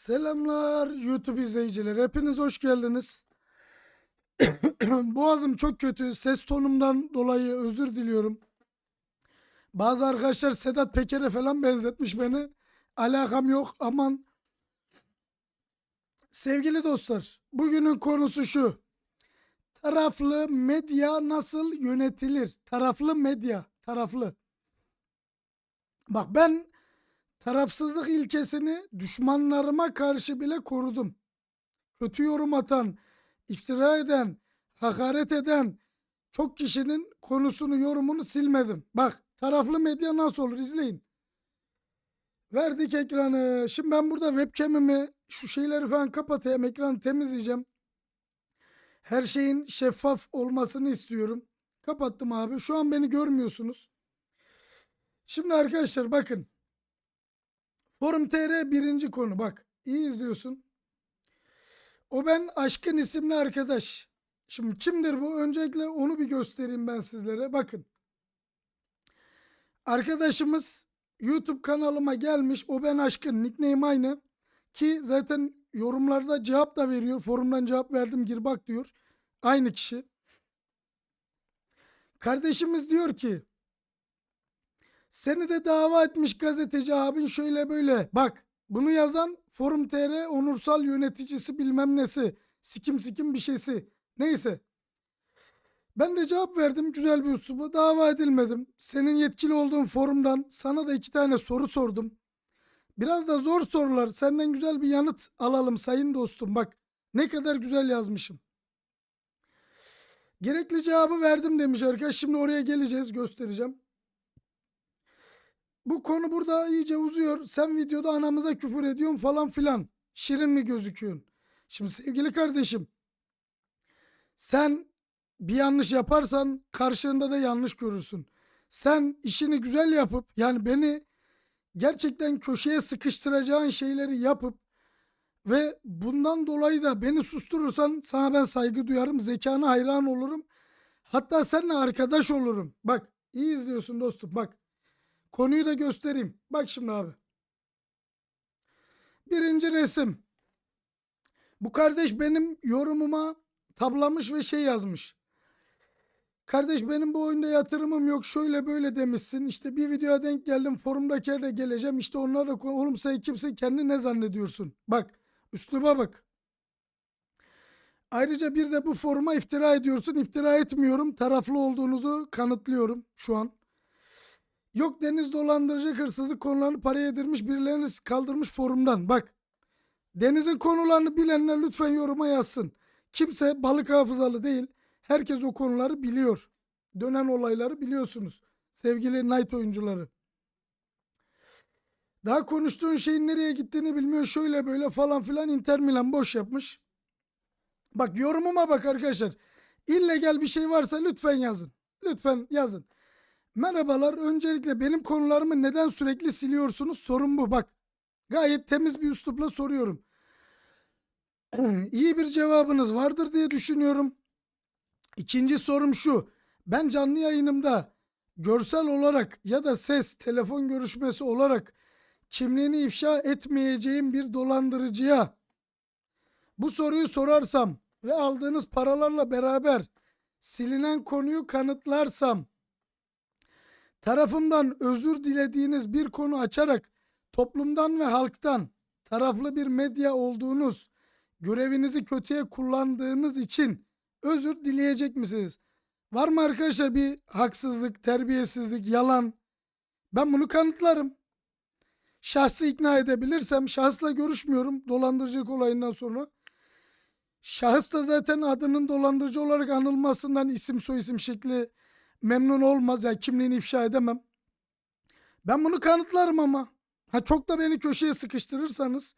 Selamlar YouTube izleyicileri. Hepiniz hoş geldiniz. Boğazım çok kötü. Ses tonumdan dolayı özür diliyorum. Bazı arkadaşlar Sedat Peker'e falan benzetmiş beni. Alakam yok. Aman. Sevgili dostlar, bugünün konusu şu. Taraflı medya nasıl yönetilir? Taraflı medya, taraflı. Bak ben tarafsızlık ilkesini düşmanlarıma karşı bile korudum. Kötü yorum atan, iftira eden, hakaret eden çok kişinin konusunu, yorumunu silmedim. Bak taraflı medya nasıl olur izleyin. Verdik ekranı. Şimdi ben burada webcam'imi şu şeyleri falan kapatayım. Ekranı temizleyeceğim. Her şeyin şeffaf olmasını istiyorum. Kapattım abi. Şu an beni görmüyorsunuz. Şimdi arkadaşlar bakın. Forum TR birinci konu bak. iyi izliyorsun. O ben Aşkın isimli arkadaş. Şimdi kimdir bu? Öncelikle onu bir göstereyim ben sizlere. Bakın. Arkadaşımız YouTube kanalıma gelmiş. O ben Aşkın. Nickname aynı. Ki zaten yorumlarda cevap da veriyor. Forumdan cevap verdim gir bak diyor. Aynı kişi. Kardeşimiz diyor ki seni de dava etmiş gazeteci abin şöyle böyle. Bak bunu yazan Forum TR onursal yöneticisi bilmem nesi. Sikim sikim bir şeysi. Neyse. Ben de cevap verdim güzel bir üslubu. Dava edilmedim. Senin yetkili olduğun forumdan sana da iki tane soru sordum. Biraz da zor sorular. Senden güzel bir yanıt alalım sayın dostum. Bak ne kadar güzel yazmışım. Gerekli cevabı verdim demiş arkadaş. Şimdi oraya geleceğiz göstereceğim. Bu konu burada iyice uzuyor. Sen videoda anamıza küfür ediyorsun falan filan. Şirin mi gözüküyorsun? Şimdi sevgili kardeşim. Sen bir yanlış yaparsan karşında da yanlış görürsün. Sen işini güzel yapıp yani beni gerçekten köşeye sıkıştıracağın şeyleri yapıp ve bundan dolayı da beni susturursan sana ben saygı duyarım, zekana hayran olurum. Hatta seninle arkadaş olurum. Bak iyi izliyorsun dostum bak. Konuyu da göstereyim. Bak şimdi abi. Birinci resim. Bu kardeş benim yorumuma tablamış ve şey yazmış. Kardeş benim bu oyunda yatırımım yok şöyle böyle demişsin. İşte bir videoya denk geldim forumdaki yerde geleceğim. İşte onlarla konu- oğlum sen kimsin kendini ne zannediyorsun? Bak üsluba bak. Ayrıca bir de bu foruma iftira ediyorsun. İftira etmiyorum. Taraflı olduğunuzu kanıtlıyorum şu an. Yok deniz dolandırıcı hırsızlık konularını paraya yedirmiş birilerini kaldırmış forumdan. Bak denizin konularını bilenler lütfen yoruma yazsın. Kimse balık hafızalı değil. Herkes o konuları biliyor. Dönen olayları biliyorsunuz. Sevgili Night oyuncuları. Daha konuştuğun şeyin nereye gittiğini bilmiyor. Şöyle böyle falan filan Inter Milan boş yapmış. Bak yorumuma bak arkadaşlar. İllegal bir şey varsa lütfen yazın. Lütfen yazın. Merhabalar. Öncelikle benim konularımı neden sürekli siliyorsunuz? Sorun bu. Bak. Gayet temiz bir üslupla soruyorum. İyi bir cevabınız vardır diye düşünüyorum. İkinci sorum şu. Ben canlı yayınımda görsel olarak ya da ses, telefon görüşmesi olarak kimliğini ifşa etmeyeceğim bir dolandırıcıya bu soruyu sorarsam ve aldığınız paralarla beraber silinen konuyu kanıtlarsam tarafımdan özür dilediğiniz bir konu açarak toplumdan ve halktan taraflı bir medya olduğunuz, görevinizi kötüye kullandığınız için özür dileyecek misiniz? Var mı arkadaşlar bir haksızlık, terbiyesizlik, yalan? Ben bunu kanıtlarım. Şahsı ikna edebilirsem, şahısla görüşmüyorum dolandırıcılık olayından sonra. Şahıs da zaten adının dolandırıcı olarak anılmasından isim soyisim şekli memnun olmaz. Yani kimliğini ifşa edemem. Ben bunu kanıtlarım ama. Ha çok da beni köşeye sıkıştırırsanız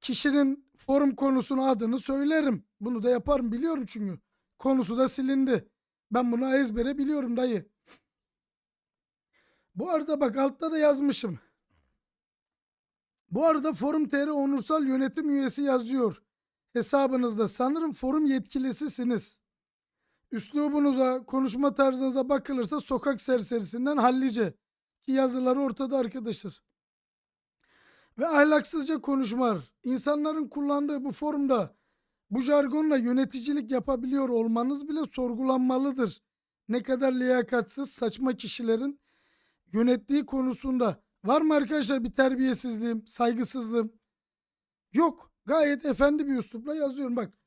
kişinin forum konusunu adını söylerim. Bunu da yaparım biliyorum çünkü. Konusu da silindi. Ben bunu ezbere biliyorum dayı. Bu arada bak altta da yazmışım. Bu arada Forum TR onursal yönetim üyesi yazıyor. Hesabınızda sanırım forum yetkilisisiniz. Üslubunuza, konuşma tarzınıza bakılırsa sokak serserisinden hallice. Ki yazıları ortada arkadaşlar. ve ahlaksızca konuşmalar. İnsanların kullandığı bu formda bu jargonla yöneticilik yapabiliyor olmanız bile sorgulanmalıdır. Ne kadar liyakatsiz saçma kişilerin yönettiği konusunda. Var mı arkadaşlar bir terbiyesizliğim, saygısızlığım? Yok. Gayet efendi bir üslupla yazıyorum bak.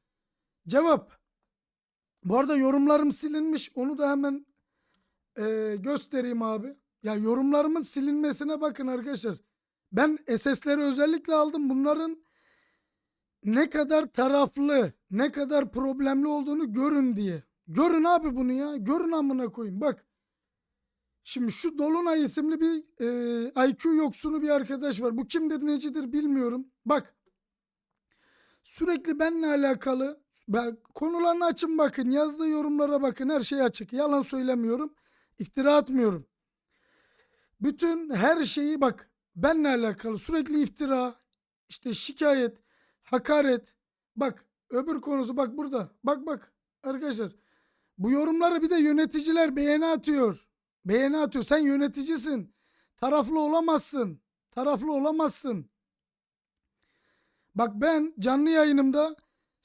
Cevap. Bu arada yorumlarım silinmiş. Onu da hemen eee, göstereyim abi. Ya yorumlarımın silinmesine bakın arkadaşlar. Ben SS'leri özellikle aldım. Bunların ne kadar taraflı, ne kadar problemli olduğunu görün diye. Görün abi bunu ya. Görün amına koyayım. Bak. Şimdi şu Dolunay isimli bir e, IQ yoksunu bir arkadaş var. Bu kimdir necidir bilmiyorum. Bak. Sürekli benimle alakalı ben, konularını açın bakın. Yazdığı yorumlara bakın. Her şey açık. Yalan söylemiyorum. İftira atmıyorum. Bütün her şeyi bak benle alakalı sürekli iftira, işte şikayet, hakaret. Bak öbür konusu bak burada. Bak bak arkadaşlar. Bu yorumları bir de yöneticiler beğeni atıyor. Beğeni atıyor. Sen yöneticisin. Taraflı olamazsın. Taraflı olamazsın. Bak ben canlı yayınımda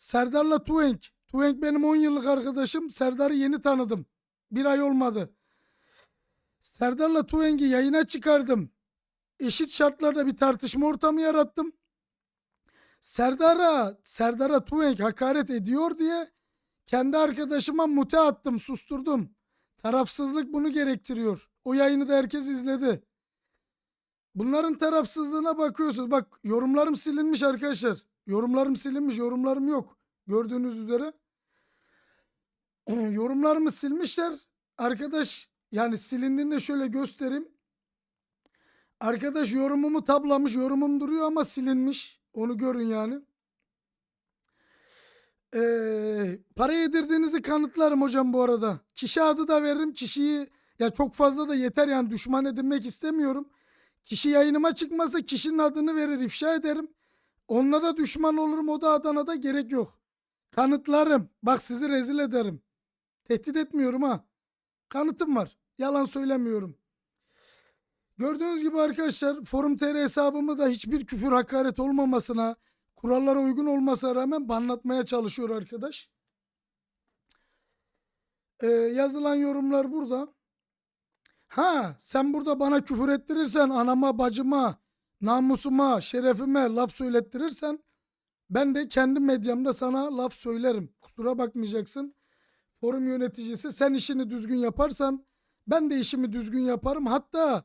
Serdar'la Tuenk. Tuenk benim 10 yıllık arkadaşım. Serdar'ı yeni tanıdım. Bir ay olmadı. Serdar'la Tuenk'i yayına çıkardım. Eşit şartlarda bir tartışma ortamı yarattım. Serdar'a Serdar'a Tuenk hakaret ediyor diye kendi arkadaşıma mute attım, susturdum. Tarafsızlık bunu gerektiriyor. O yayını da herkes izledi. Bunların tarafsızlığına bakıyorsunuz. Bak yorumlarım silinmiş arkadaşlar. Yorumlarım silinmiş, yorumlarım yok. Gördüğünüz üzere. Yorumlarımı silmişler. Arkadaş yani silindiğinde şöyle göstereyim. Arkadaş yorumumu tablamış. Yorumum duruyor ama silinmiş. Onu görün yani. Ee, para yedirdiğinizi kanıtlarım hocam bu arada. Kişi adı da veririm. Kişiyi ya çok fazla da yeter yani düşman edinmek istemiyorum. Kişi yayınıma çıkmasa kişinin adını verir ifşa ederim. Onunla da düşman olurum o da Adana'da gerek yok. Kanıtlarım. Bak sizi rezil ederim. Tehdit etmiyorum ha. Kanıtım var. Yalan söylemiyorum. Gördüğünüz gibi arkadaşlar Forum TR hesabımı da hiçbir küfür hakaret olmamasına, kurallara uygun olmasına rağmen banlatmaya çalışıyor arkadaş. Ee, yazılan yorumlar burada. Ha sen burada bana küfür ettirirsen anama, bacıma, namusuma, şerefime laf söylettirirsen ben de kendi medyamda sana laf söylerim. Kusura bakmayacaksın. Forum yöneticisi sen işini düzgün yaparsan ben de işimi düzgün yaparım. Hatta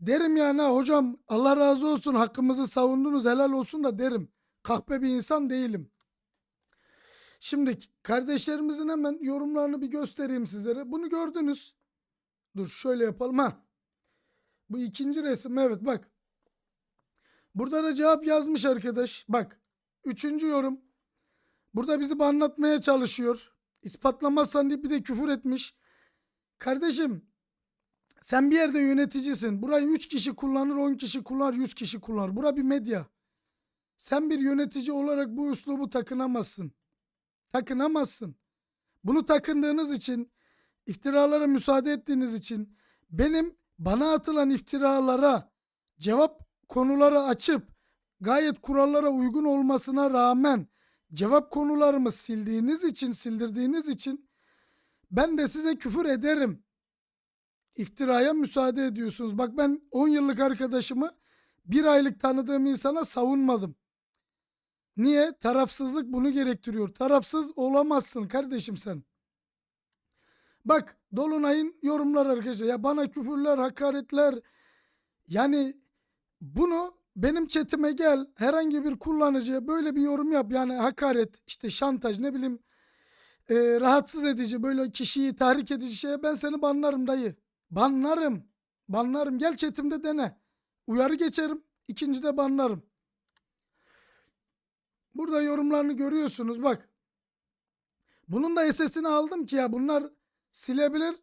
derim yani "Ha hocam Allah razı olsun hakkımızı savundunuz helal olsun da derim. Kahpe bir insan değilim. Şimdi kardeşlerimizin hemen yorumlarını bir göstereyim sizlere. Bunu gördünüz. Dur şöyle yapalım ha. Bu ikinci resim evet bak. Burada da cevap yazmış arkadaş. Bak. Üçüncü yorum. Burada bizi anlatmaya çalışıyor. İspatlamazsan diye bir de küfür etmiş. Kardeşim sen bir yerde yöneticisin. Burayı 3 kişi kullanır, 10 kişi kullanır, 100 kişi kullanır. Bura bir medya. Sen bir yönetici olarak bu üslubu takınamazsın. Takınamazsın. Bunu takındığınız için, iftiralara müsaade ettiğiniz için benim bana atılan iftiralara cevap konuları açıp gayet kurallara uygun olmasına rağmen cevap konularımı sildiğiniz için, sildirdiğiniz için ben de size küfür ederim. İftiraya müsaade ediyorsunuz. Bak ben 10 yıllık arkadaşımı bir aylık tanıdığım insana savunmadım. Niye? Tarafsızlık bunu gerektiriyor. Tarafsız olamazsın kardeşim sen. Bak Dolunay'ın yorumları arkadaşlar. Ya bana küfürler, hakaretler. Yani bunu benim chatime gel. Herhangi bir kullanıcıya böyle bir yorum yap. Yani hakaret, işte şantaj ne bileyim e, rahatsız edici böyle kişiyi tahrik edici şeye ben seni banlarım dayı. Banlarım. Banlarım. Gel chatimde dene. Uyarı geçerim. İkincide banlarım. Burada yorumlarını görüyorsunuz bak. Bunun da SS'ini aldım ki ya bunlar silebilir.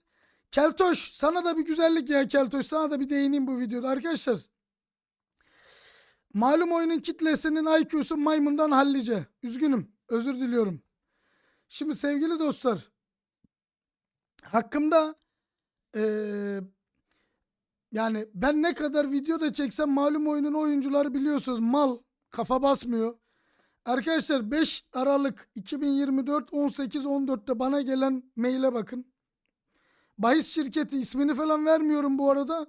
Keltoş sana da bir güzellik ya Keltoş sana da bir değineyim bu videoda arkadaşlar. Malum oyunun kitlesinin IQ'su maymundan hallice. Üzgünüm. Özür diliyorum. Şimdi sevgili dostlar. Hakkımda eee, Yani ben ne kadar video da çeksem malum oyunun oyuncuları biliyorsunuz mal kafa basmıyor. Arkadaşlar 5 Aralık 2024 18.14'te bana gelen maile bakın. Bahis şirketi ismini falan vermiyorum bu arada.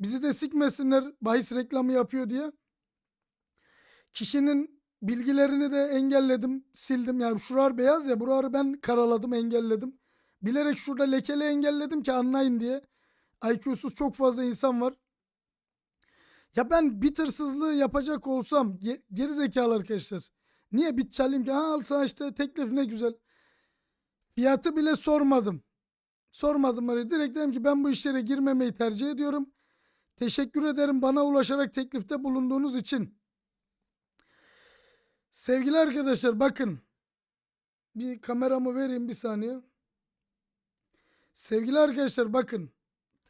Bizi de sikmesinler bahis reklamı yapıyor diye. Kişinin bilgilerini de engelledim, sildim. Yani şuralar beyaz ya, buraları ben karaladım, engelledim. Bilerek şurada lekeli engelledim ki anlayın diye. IQ'suz çok fazla insan var. Ya ben bit yapacak olsam ge- geri zekalı arkadaşlar. Niye bit çalayım ki? Ha al işte teklif ne güzel. Fiyatı bile sormadım. Sormadım öyle. Direkt dedim ki ben bu işlere girmemeyi tercih ediyorum. Teşekkür ederim bana ulaşarak teklifte bulunduğunuz için. Sevgili arkadaşlar bakın. Bir kameramı vereyim bir saniye. Sevgili arkadaşlar bakın.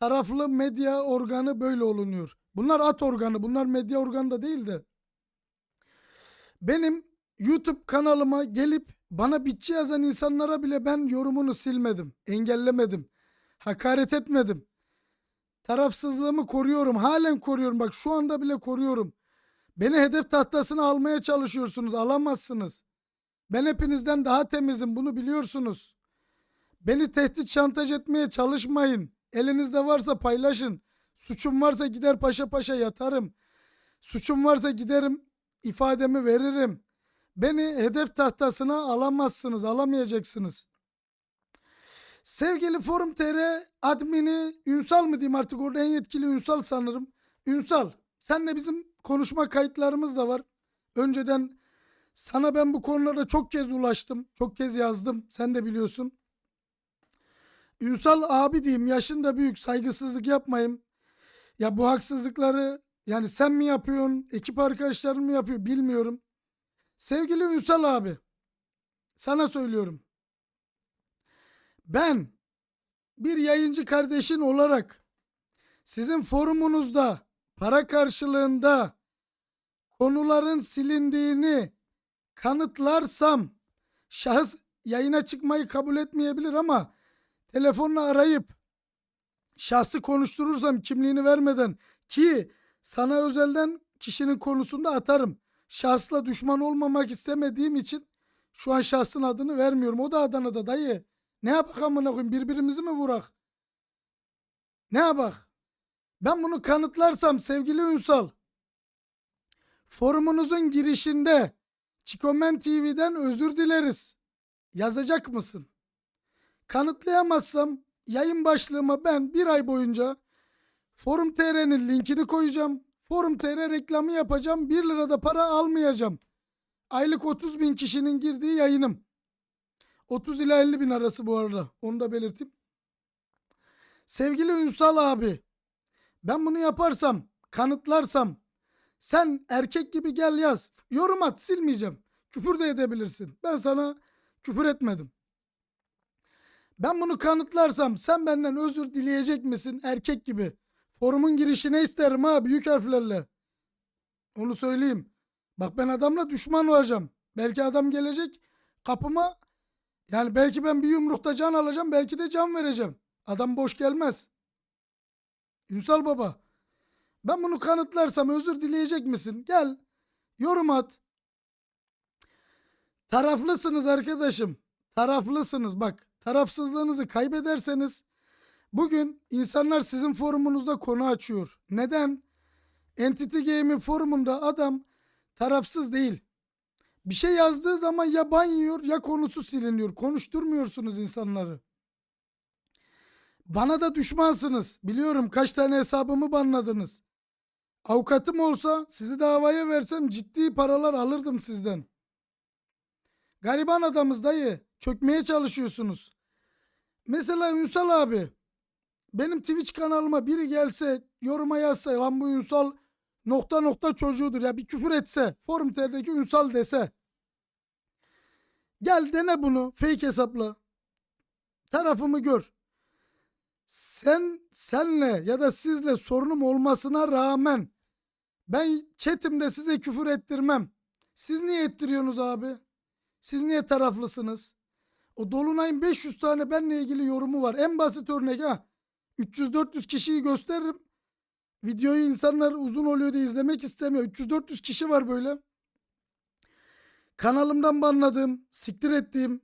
Taraflı medya organı böyle olunuyor. Bunlar at organı. Bunlar medya organı da değil de. Benim YouTube kanalıma gelip bana bitçi yazan insanlara bile ben yorumunu silmedim. Engellemedim. Hakaret etmedim. Tarafsızlığımı koruyorum. Halen koruyorum. Bak şu anda bile koruyorum. Beni hedef tahtasına almaya çalışıyorsunuz. Alamazsınız. Ben hepinizden daha temizim. Bunu biliyorsunuz. Beni tehdit şantaj etmeye çalışmayın. Elinizde varsa paylaşın. Suçum varsa gider paşa paşa yatarım. Suçum varsa giderim ifademi veririm. Beni hedef tahtasına alamazsınız, alamayacaksınız. Sevgili Forum TR admini Ünsal mı diyeyim artık orada en yetkili Ünsal sanırım. Ünsal senle bizim konuşma kayıtlarımız da var. Önceden sana ben bu konularda çok kez ulaştım. Çok kez yazdım. Sen de biliyorsun. Ünsal abi diyeyim yaşın da büyük saygısızlık yapmayayım. Ya bu haksızlıkları yani sen mi yapıyorsun ekip arkadaşların mı yapıyor bilmiyorum. Sevgili Ünsal abi sana söylüyorum. Ben bir yayıncı kardeşin olarak sizin forumunuzda para karşılığında konuların silindiğini kanıtlarsam şahıs yayına çıkmayı kabul etmeyebilir ama telefonla arayıp şahsı konuşturursam kimliğini vermeden ki sana özelden kişinin konusunda atarım. Şahsla düşman olmamak istemediğim için şu an şahsın adını vermiyorum. O da Adana'da dayı. Ne yapak amına koyayım birbirimizi mi vurak? Ne yapak? Ben bunu kanıtlarsam sevgili Ünsal forumunuzun girişinde Çikomen TV'den özür dileriz. Yazacak mısın? Kanıtlayamazsam yayın başlığıma ben bir ay boyunca Forum TR'nin linkini koyacağım. Forum TR reklamı yapacağım. 1 lirada para almayacağım. Aylık 30 bin kişinin girdiği yayınım. 30 ila 50 bin arası bu arada. Onu da belirteyim. Sevgili Ünsal abi. Ben bunu yaparsam, kanıtlarsam sen erkek gibi gel yaz. Yorum at silmeyeceğim. Küfür de edebilirsin. Ben sana küfür etmedim. Ben bunu kanıtlarsam sen benden özür dileyecek misin erkek gibi? Forumun girişine isterim ha büyük harflerle. Onu söyleyeyim. Bak ben adamla düşman olacağım. Belki adam gelecek kapıma yani belki ben bir yumrukta can alacağım belki de can vereceğim. Adam boş gelmez. Ünsal baba. Ben bunu kanıtlarsam özür dileyecek misin? Gel. Yorum at. Taraflısınız arkadaşım. Taraflısınız bak. Tarafsızlığınızı kaybederseniz bugün insanlar sizin forumunuzda konu açıyor. Neden? Entity Game'in forumunda adam tarafsız değil. Bir şey yazdığı zaman ya ban yiyor ya konusu siliniyor. Konuşturmuyorsunuz insanları. Bana da düşmansınız. Biliyorum kaç tane hesabımı banladınız. Avukatım olsa sizi davaya versem ciddi paralar alırdım sizden. Gariban adamız dayı. Çökmeye çalışıyorsunuz. Mesela Ünsal abi. Benim Twitch kanalıma biri gelse yoruma yazsa lan bu Ünsal nokta nokta çocuğudur ya bir küfür etse forum TR'deki Ünsal dese. Gel dene bunu fake hesapla. Tarafımı gör. Sen senle ya da sizle sorunum olmasına rağmen ben chatimde size küfür ettirmem. Siz niye ettiriyorsunuz abi? Siz niye taraflısınız? O Dolunay'ın 500 tane benle ilgili yorumu var. En basit örnek ha. 300-400 kişiyi gösteririm. videoyu insanlar uzun oluyor diye izlemek istemiyor. 300-400 kişi var böyle. Kanalımdan banladığım, siktir ettiğim.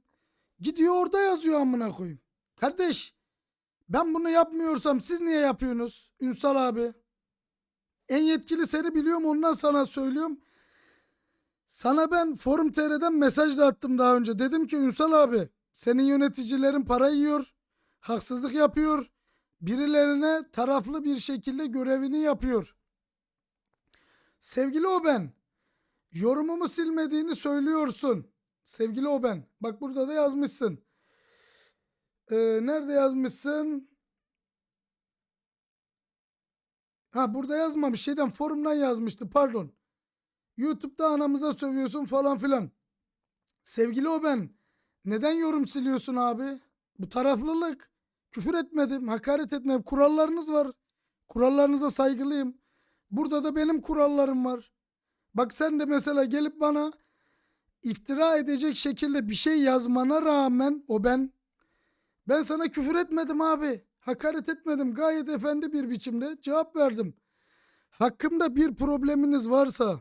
Gidiyor orada yazıyor amına koyayım. Kardeş ben bunu yapmıyorsam siz niye yapıyorsunuz? Ünsal abi. En yetkili seni biliyorum ondan sana söylüyorum. Sana ben Forum TR'den mesaj da attım daha önce. Dedim ki Ünsal abi senin yöneticilerin para yiyor. Haksızlık yapıyor. Birilerine taraflı bir şekilde görevini yapıyor. Sevgili o ben. Yorumumu silmediğini söylüyorsun. Sevgili o ben. Bak burada da yazmışsın. Ee, nerede yazmışsın? Ha burada yazmamış. Şeyden forumdan yazmıştı. Pardon. YouTube'da anamıza sövüyorsun falan filan. Sevgili o ben. Neden yorum siliyorsun abi? Bu taraflılık. Küfür etmedim, hakaret etmedim. Kurallarınız var. Kurallarınıza saygılıyım. Burada da benim kurallarım var. Bak sen de mesela gelip bana iftira edecek şekilde bir şey yazmana rağmen o ben ben sana küfür etmedim abi. Hakaret etmedim. Gayet efendi bir biçimde cevap verdim. Hakkımda bir probleminiz varsa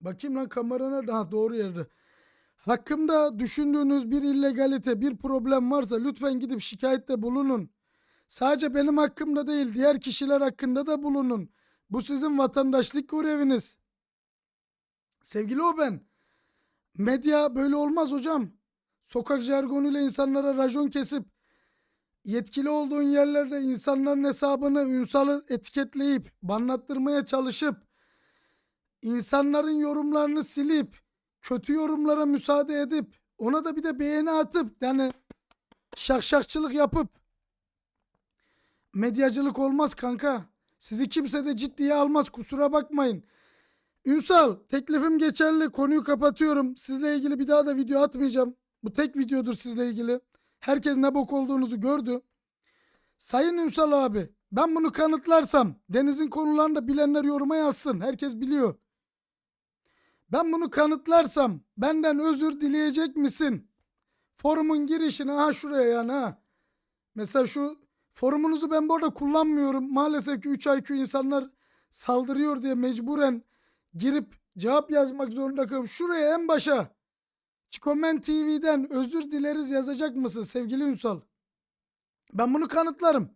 bakayım lan kamera nerede? Ha doğru yerde. Hakkımda düşündüğünüz bir illegalite, bir problem varsa lütfen gidip şikayette bulunun. Sadece benim hakkımda değil, diğer kişiler hakkında da bulunun. Bu sizin vatandaşlık göreviniz. Sevgili o ben. Medya böyle olmaz hocam. Sokak jargonuyla insanlara rajon kesip yetkili olduğun yerlerde insanların hesabını Ünsal'ı etiketleyip banlattırmaya çalışıp insanların yorumlarını silip kötü yorumlara müsaade edip ona da bir de beğeni atıp yani şakşakçılık yapıp medyacılık olmaz kanka. Sizi kimse de ciddiye almaz kusura bakmayın. Ünsal teklifim geçerli konuyu kapatıyorum. Sizle ilgili bir daha da video atmayacağım. Bu tek videodur sizle ilgili. Herkes ne bok olduğunuzu gördü. Sayın Ünsal abi ben bunu kanıtlarsam Deniz'in konularını da bilenler yoruma yazsın. Herkes biliyor. Ben bunu kanıtlarsam benden özür dileyecek misin? Forumun girişine ha şuraya yani ha. Mesela şu forumunuzu ben bu arada kullanmıyorum. Maalesef ki 3 IQ insanlar saldırıyor diye mecburen girip cevap yazmak zorunda kalıyorum. Şuraya en başa Çikomen TV'den özür dileriz yazacak mısın sevgili Ünsal? Ben bunu kanıtlarım.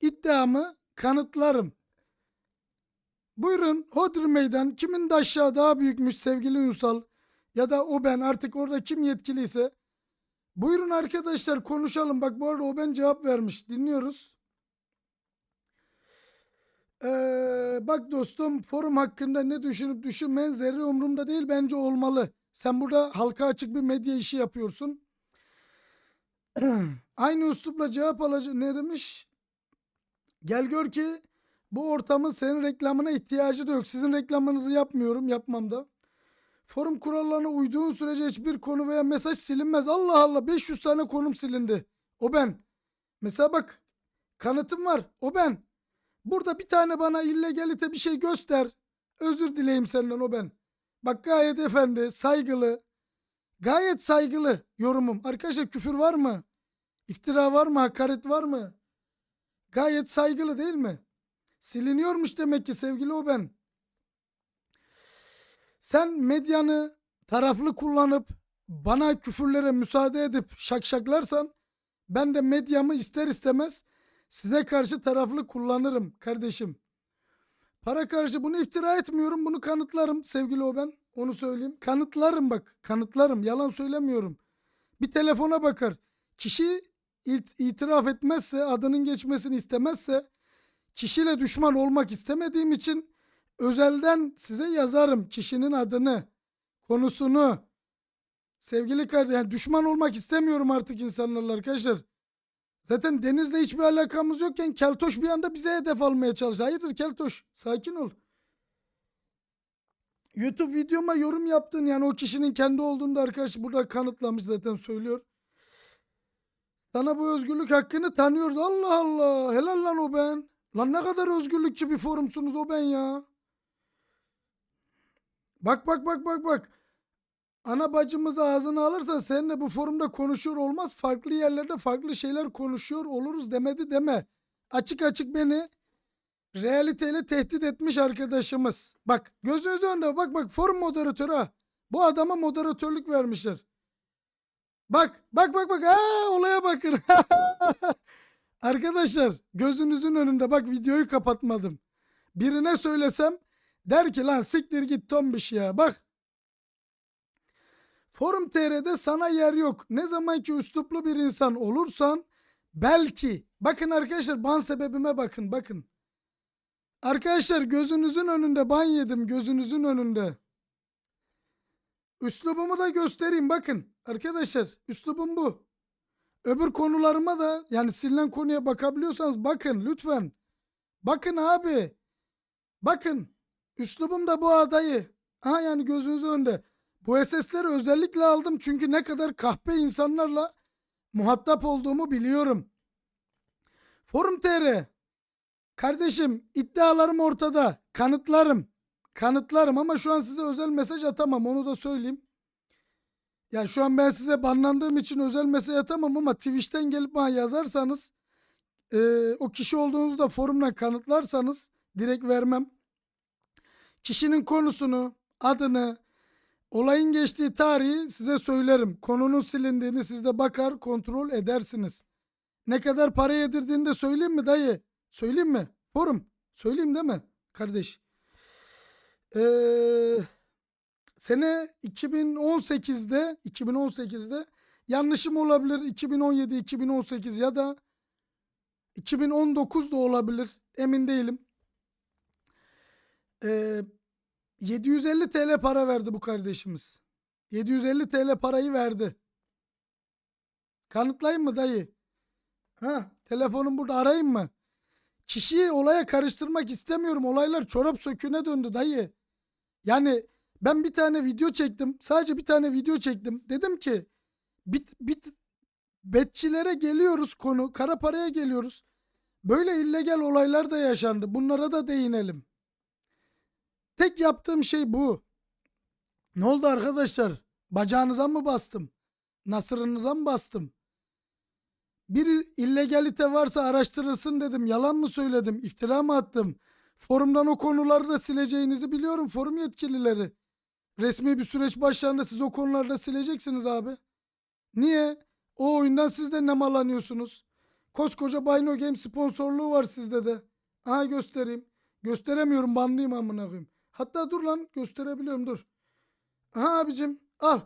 İddiamı kanıtlarım. Buyurun Hodri Meydan kimin de aşağı daha büyükmüş sevgili Ünsal ya da o ben artık orada kim yetkiliyse. Buyurun arkadaşlar konuşalım. Bak bu arada o ben cevap vermiş. Dinliyoruz. Ee, bak dostum forum hakkında ne düşünüp düşünmeyen zerre umurumda değil bence olmalı. Sen burada halka açık bir medya işi yapıyorsun. Aynı üslupla cevap alacak ne demiş? Gel gör ki bu ortamın senin reklamına ihtiyacı da yok. Sizin reklamınızı yapmıyorum, yapmam da. Forum kurallarına uyduğun sürece hiçbir konu veya mesaj silinmez. Allah Allah 500 tane konum silindi. O ben. Mesela bak kanıtım var. O ben. Burada bir tane bana illegalite bir şey göster. Özür dileyim senden o ben. Bak gayet efendi, saygılı. Gayet saygılı yorumum. Arkadaşlar küfür var mı? İftira var mı? Hakaret var mı? Gayet saygılı değil mi? Siliniyormuş demek ki sevgili o ben. Sen medyanı taraflı kullanıp bana küfürlere müsaade edip şakşaklarsan ben de medyamı ister istemez size karşı taraflı kullanırım kardeşim. Para karşı bunu iftira etmiyorum. Bunu kanıtlarım sevgili o ben. Onu söyleyeyim. Kanıtlarım bak. Kanıtlarım. Yalan söylemiyorum. Bir telefona bakar. Kişi it- itiraf etmezse, adının geçmesini istemezse, kişiyle düşman olmak istemediğim için özelden size yazarım kişinin adını, konusunu. Sevgili kardeşim, yani düşman olmak istemiyorum artık insanlarla arkadaşlar. Zaten Deniz'le hiçbir alakamız yokken Keltoş bir anda bize hedef almaya çalışıyor. Hayırdır Keltoş? Sakin ol. YouTube videoma yorum yaptın yani o kişinin kendi olduğunu da arkadaş burada kanıtlamış zaten söylüyor. Sana bu özgürlük hakkını tanıyordu. Allah Allah. Helal lan o ben. Lan ne kadar özgürlükçü bir forumsunuz o ben ya. Bak bak bak bak bak. Ana bacımızı ağzına alırsan seninle bu forumda konuşuyor olmaz. Farklı yerlerde farklı şeyler konuşuyor oluruz demedi deme. Açık açık beni realiteyle tehdit etmiş arkadaşımız. Bak gözünüz önünde bak bak forum moderatörü ha. Bu adama moderatörlük vermişler. Bak bak bak bak aa olaya bakın. Arkadaşlar gözünüzün önünde bak videoyu kapatmadım. Birine söylesem der ki lan siktir git tombiş ya bak. Forum TR'de sana yer yok. Ne zaman ki üsluplu bir insan olursan belki. Bakın arkadaşlar ban sebebime bakın bakın. Arkadaşlar gözünüzün önünde ban yedim gözünüzün önünde. Üslubumu da göstereyim bakın. Arkadaşlar üslubum bu. Öbür konularıma da yani silinen konuya bakabiliyorsanız bakın lütfen. Bakın abi. Bakın. Üslubum da bu adayı. Ha yani gözünüzün önünde. Bu SS'leri özellikle aldım çünkü ne kadar kahpe insanlarla muhatap olduğumu biliyorum. Forum TR. Kardeşim iddialarım ortada. Kanıtlarım. Kanıtlarım ama şu an size özel mesaj atamam onu da söyleyeyim. Ya şu an ben size banlandığım için özel mesaj atamam ama Twitch'ten gelip bana yazarsanız e, o kişi olduğunuzu da forumdan kanıtlarsanız direkt vermem. Kişinin konusunu, adını, olayın geçtiği tarihi size söylerim. Konunun silindiğini siz de bakar kontrol edersiniz. Ne kadar para yedirdiğini de söyleyeyim mi dayı? Söyleyeyim mi? Forum. Söyleyeyim değil mi kardeş? Eee sene 2018'de 2018'de yanlışım olabilir 2017 2018 ya da 2019 da olabilir emin değilim. Ee, 750 TL para verdi bu kardeşimiz. 750 TL parayı verdi. Kanıtlayayım mı dayı? Ha, telefonum burada arayayım mı? Kişiyi olaya karıştırmak istemiyorum. Olaylar çorap söküğüne döndü dayı. Yani ben bir tane video çektim. Sadece bir tane video çektim. Dedim ki bit bit betçilere geliyoruz konu. Kara paraya geliyoruz. Böyle illegal olaylar da yaşandı. Bunlara da değinelim. Tek yaptığım şey bu. Ne oldu arkadaşlar? Bacağınıza mı bastım? Nasırınıza mı bastım? Bir illegalite varsa araştırılsın dedim. Yalan mı söyledim? İftira mı attım? Forumdan o konuları da sileceğinizi biliyorum forum yetkilileri. Resmi bir süreç başlarında siz o konularda sileceksiniz abi. Niye? O oyundan siz de nemalanıyorsunuz. Koskoca Bino Game sponsorluğu var sizde de. Aha göstereyim. Gösteremiyorum banlıyım amına koyayım. Hatta dur lan gösterebiliyorum dur. Aha abicim al.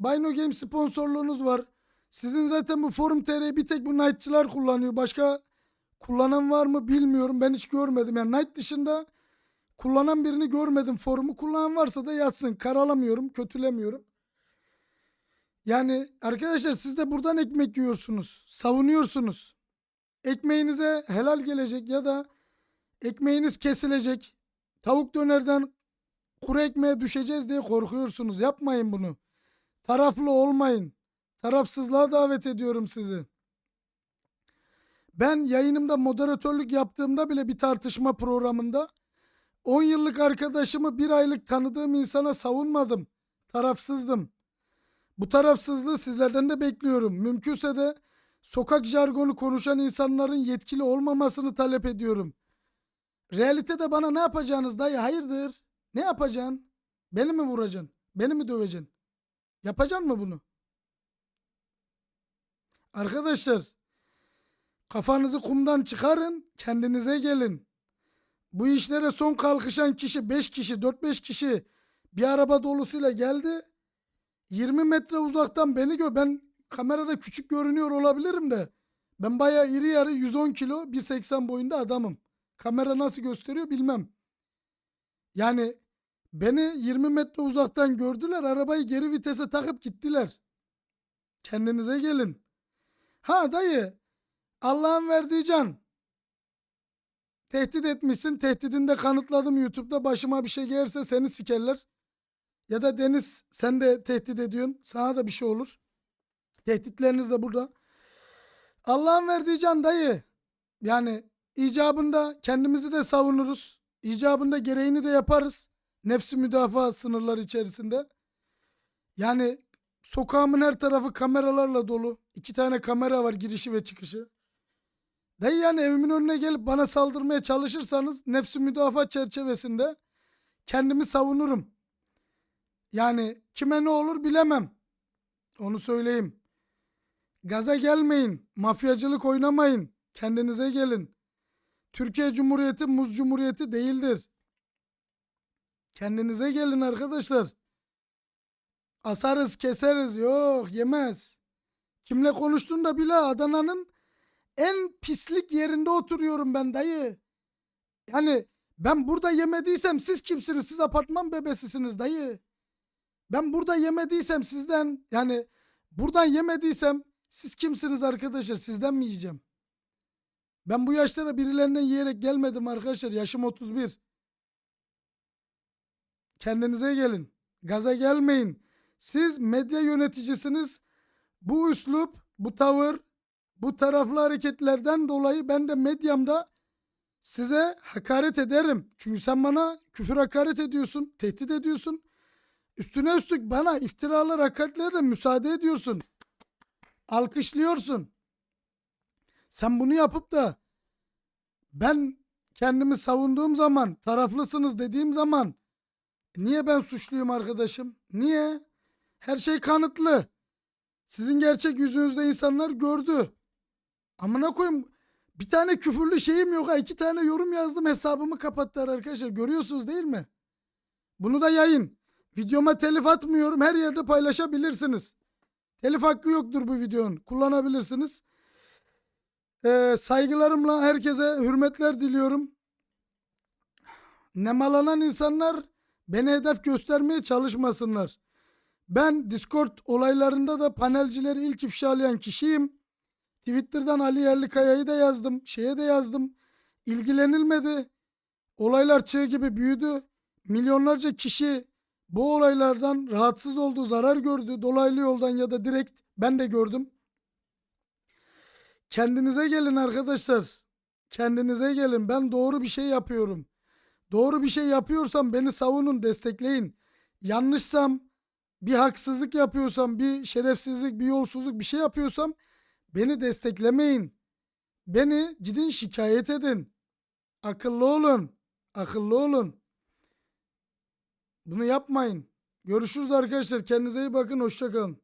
Bino Game sponsorluğunuz var. Sizin zaten bu Forum TR'yi bir tek bu Knight'çılar kullanıyor. Başka kullanan var mı bilmiyorum. Ben hiç görmedim. Yani Knight dışında kullanan birini görmedim. Forumu kullanan varsa da yazsın. Karalamıyorum, kötülemiyorum. Yani arkadaşlar siz de buradan ekmek yiyorsunuz. Savunuyorsunuz. Ekmeğinize helal gelecek ya da ekmeğiniz kesilecek. Tavuk dönerden kuru ekmeğe düşeceğiz diye korkuyorsunuz. Yapmayın bunu. Taraflı olmayın. Tarafsızlığa davet ediyorum sizi. Ben yayınımda moderatörlük yaptığımda bile bir tartışma programında 10 yıllık arkadaşımı bir aylık tanıdığım insana savunmadım. Tarafsızdım. Bu tarafsızlığı sizlerden de bekliyorum. Mümkünse de sokak jargonu konuşan insanların yetkili olmamasını talep ediyorum. Realitede bana ne yapacağınız dayı hayırdır? Ne yapacaksın? Beni mi vuracaksın? Beni mi döveceksin? Yapacaksın mı bunu? Arkadaşlar kafanızı kumdan çıkarın kendinize gelin. Bu işlere son kalkışan kişi 5 kişi 4-5 kişi bir araba dolusuyla geldi. 20 metre uzaktan beni gör. Ben kamerada küçük görünüyor olabilirim de. Ben bayağı iri yarı 110 kilo 1.80 boyunda adamım. Kamera nasıl gösteriyor bilmem. Yani beni 20 metre uzaktan gördüler. Arabayı geri vitese takıp gittiler. Kendinize gelin. Ha dayı Allah'ın verdiği can. Tehdit etmişsin. Tehdidini de kanıtladım YouTube'da. Başıma bir şey gelirse seni sikerler. Ya da Deniz sen de tehdit ediyorsun. Sana da bir şey olur. Tehditleriniz de burada. Allah'ın verdiği can dayı. Yani icabında kendimizi de savunuruz. İcabında gereğini de yaparız. Nefsi müdafaa sınırları içerisinde. Yani sokağımın her tarafı kameralarla dolu. İki tane kamera var girişi ve çıkışı. Dayı yani evimin önüne gelip bana saldırmaya çalışırsanız nefsi müdafaa çerçevesinde kendimi savunurum. Yani kime ne olur bilemem. Onu söyleyeyim. Gaza gelmeyin. Mafyacılık oynamayın. Kendinize gelin. Türkiye Cumhuriyeti muz cumhuriyeti değildir. Kendinize gelin arkadaşlar. Asarız keseriz. Yok yemez. Kimle konuştuğunda bile Adana'nın en pislik yerinde oturuyorum ben dayı. Yani ben burada yemediysem siz kimsiniz? Siz apartman bebesisiniz dayı. Ben burada yemediysem sizden yani buradan yemediysem siz kimsiniz arkadaşlar? Sizden mi yiyeceğim? Ben bu yaşlara birilerinden yiyerek gelmedim arkadaşlar. Yaşım 31. Kendinize gelin. Gaza gelmeyin. Siz medya yöneticisiniz. Bu üslup, bu tavır, bu taraflı hareketlerden dolayı ben de medyamda size hakaret ederim. Çünkü sen bana küfür hakaret ediyorsun, tehdit ediyorsun. Üstüne üstlük bana iftiralar, hakaretlere müsaade ediyorsun. Alkışlıyorsun. Sen bunu yapıp da ben kendimi savunduğum zaman, taraflısınız dediğim zaman niye ben suçluyum arkadaşım? Niye? Her şey kanıtlı. Sizin gerçek yüzünüzde insanlar gördü. Amına koyayım. Bir tane küfürlü şeyim yok. ha. iki tane yorum yazdım hesabımı kapattılar arkadaşlar. Görüyorsunuz değil mi? Bunu da yayın. Videoma telif atmıyorum. Her yerde paylaşabilirsiniz. Telif hakkı yoktur bu videonun. Kullanabilirsiniz. Ee, saygılarımla herkese hürmetler diliyorum. Nemalanan insanlar beni hedef göstermeye çalışmasınlar. Ben Discord olaylarında da panelcileri ilk ifşalayan kişiyim. Twitter'dan Ali Yerlikaya'yı da yazdım. Şeye de yazdım. İlgilenilmedi. Olaylar çığ gibi büyüdü. Milyonlarca kişi bu olaylardan rahatsız oldu, zarar gördü. Dolaylı yoldan ya da direkt ben de gördüm. Kendinize gelin arkadaşlar. Kendinize gelin. Ben doğru bir şey yapıyorum. Doğru bir şey yapıyorsam beni savunun, destekleyin. Yanlışsam, bir haksızlık yapıyorsam, bir şerefsizlik, bir yolsuzluk bir şey yapıyorsam beni desteklemeyin. Beni gidin şikayet edin. Akıllı olun. Akıllı olun. Bunu yapmayın. Görüşürüz arkadaşlar. Kendinize iyi bakın. Hoşçakalın.